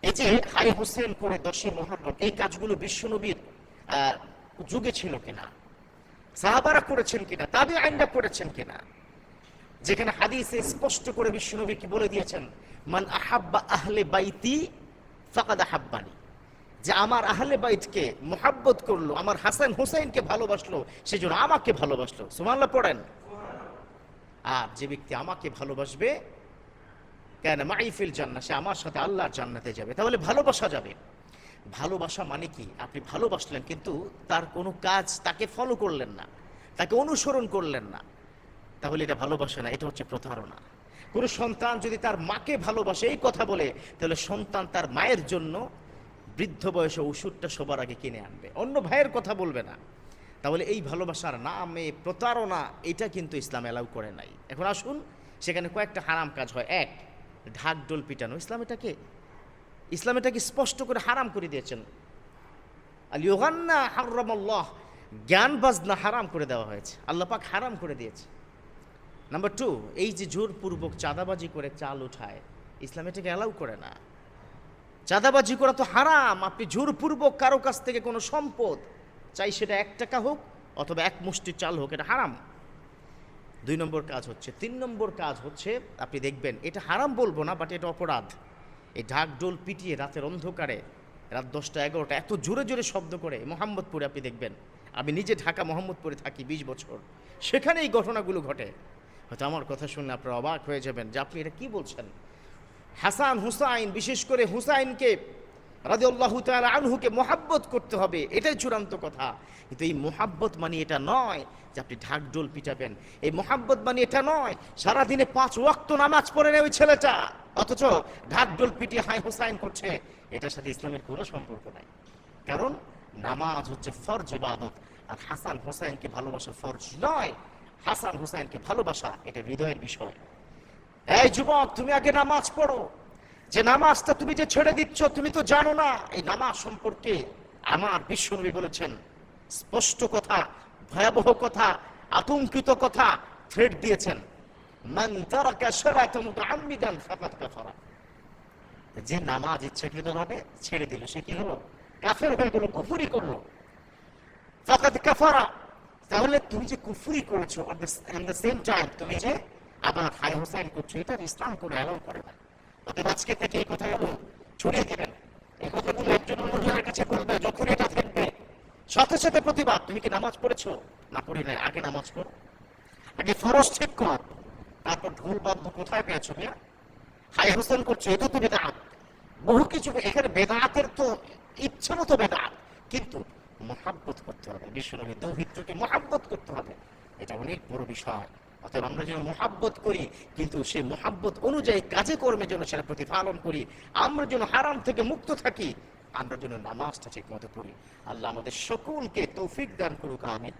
এই যে হাই হোসেন করে দশই মোহাম্মদ এই কাজগুলো বিশ্বনবীর আহ, যুগে ছিল কিনা? সাহাবারা করেছেন কিনা? তাবে আইনরা করেছেন কিনা? যেখানে হাদিসে স্পষ্ট করে বিশ্বনবী কি বলে দিয়েছেন? মান আহাব্বা আহলে বাইতি ফাকাদ আহাব্বানি। যে আমার আহলে বাইতকে মোহাব্বত করল আমার হাসান হুসাইনকে ভালোবাসলো সেজন্য আমাকে ভালোবাসলো। সুমানলা পড়েন। আর যে ব্যক্তি আমাকে ভালোবাসবে কেন? মাইফিল জান্না সে আমার সাথে আল্লাহর জান্নাতে যাবে। তাহলে ভালোবাসা যাবে। ভালোবাসা মানে কি? আপনি ভালোবাসলেন, কিন্তু তার কোনো কাজ তাকে ফলো করলেন না। তাকে অনুসরণ করলেন না। তাহলে এটা ভালোবাসা না, এটা হচ্ছে প্রতারণা। কোনো সন্তান যদি তার মাকে ভালোবাসে, এই কথা বলে, তাহলে সন্তান তার মায়ের জন্য বৃদ্ধ বয়সে ওষুধটা সবার আগে কিনে আনবে। অন্য ভাইয়ের কথা বলবে না। তাহলে এই ভালোবাসার নামে প্রতারণা, এটা কিন্তু ইসলাম অ্যালাউ করে নাই। এখন আসুন, সেখানে কয়েকটা হারাম কাজ হয়। এক ঢাক ডোল পিটানো। ইসলাম এটাকে ইসলাম এটাকে স্পষ্ট করে হারাম করে দিয়েছেন। আল ইউগান্না হারামাল্লাহ জ্ঞান বাজনা হারাম করে দেওয়া হয়েছে। আল্লাহ পাক হারাম করে দিয়েছে। নাম্বার টু এই যে জোরপূর্বক চাঁদাবাজি করে চাল উঠায়, ইসলাম এটাকে অ্যালাউ করে না। চাঁদাবাজি করা তো হারাম, আপনি জোরপূর্বক কারও কাছ থেকে কোনো সম্পদ চাই সেটা এক টাকা হোক অথবা এক মুষ্টি চাল হোক, এটা হারাম। দুই নম্বর কাজ হচ্ছে। তিন নম্বর কাজ হচ্ছে, আপনি দেখবেন, এটা হারাম বলব না বাট এটা অপরাধ। এই ঢাক ডোল পিটিয়ে রাতের অন্ধকারে, রাত দশটা এগারোটা, এত জোরে জোরে শব্দ করে মোহাম্মদপুরে আপনি দেখবেন। আমি নিজে ঢাকা মোহাম্মদপুরে থাকি বিশ বছর। সেখানে এই ঘটনাগুলো ঘটে। হয়তো আমার কথা শুনলে আপনারা অবাক হয়ে যাবেন যে আপনি এটা কি বলছেন? হাসান হুসাইন, বিশেষ করে হুসাইনকে রাদিউল্লাহু তাআলা আনহুকে মোহাব্বত করতে হবে, এটাই চূড়ান্ত কথা। কিন্তু এই মোহাব্বত মানে এটা নয় যে আপনি ঢাকঢোল পিটাবেন। এই মোহাব্বত মানে এটা নয়, সারাদিনে পাঁচ ওয়াক্ত নামাজ পড়ে নেয় ওই ছেলেটা, অথচ ঢাকঢোল পিটিয়ে হাই হুসাইন করছে। এটার সাথে ইসলামের কোনো সম্পর্ক নাই। কারণ নামাজ হচ্ছে ফরজ ইবাদত, আর হাসান হুসাইনকে ভালোবাসা ফরজ নয়। হাসান হুসাইনকে ভালোবাসা, এটা হৃদয়ের বিষয়। এই যুবক, তুমি আগে নামাজ পড়ো। যে নামাজটা তুমি যে ছেড়ে দিচ্ছ, তুমি তো জানো না। এই নামাজ সম্পর্কে আমার বিশ্বনবী বলেছেন, স্পষ্ট কথা, ভয়াবহ কথা, আতঙ্কিত কথা থ্রেট দিয়েছেন। যে নামাজ ইচ্ছাকৃতভাবে ছেড়ে দিল, সে কি হলো? কাফের হয়ে গেল, কুফরি করল। ফাকাদ কাফারা। তাহলে তুমি যে কুফরি করেছ অ্যাট দ্য সেম টাইম তুমি যে আবার হাই হোসাইন করছ এটা ইসলাম করে অ্যালাউ করে না। অতএব আজকে থেকে এই কথাগুলো ছড়িয়ে দেবেন এই কথাগুলো একজন অন্যজনের কাছে বলবে, যখন এটা থাকবে। সাথে সাথে প্রতিবাদ, তুমি কি নামাজ পড়েছো? না পড়ি নাই, আগে নামাজ পড়ো। আগে ফরজ ঠিক কর। তারপর ঢোল বাদ্য কোথায় পেয়েছ মিয়া হাই হোসেন করছ এটা তো বেদাত। বহু কিছু, এখানে বেদাতের তো ইচ্ছা মতো বেদাত। কিন্তু মহাব্বত করতে হবে বিশ্বনবী দৌহিত্রকে মহাব্বত করতে হবে। এটা অনেক বড় বিষয়। অতএব আমরা যেন মহাব্বত করি, কিন্তু সেই মহাব্বত অনুযায়ী কাজে কর্মে যেন সেটা প্রতিপালন করি। আমরা যেন হারাম থেকে মুক্ত থাকি, আমরা যেন নামাজটা ঠিক মতো করি আল্লাহ আমাদের সকলকে তৌফিক দান করুক, আমিন।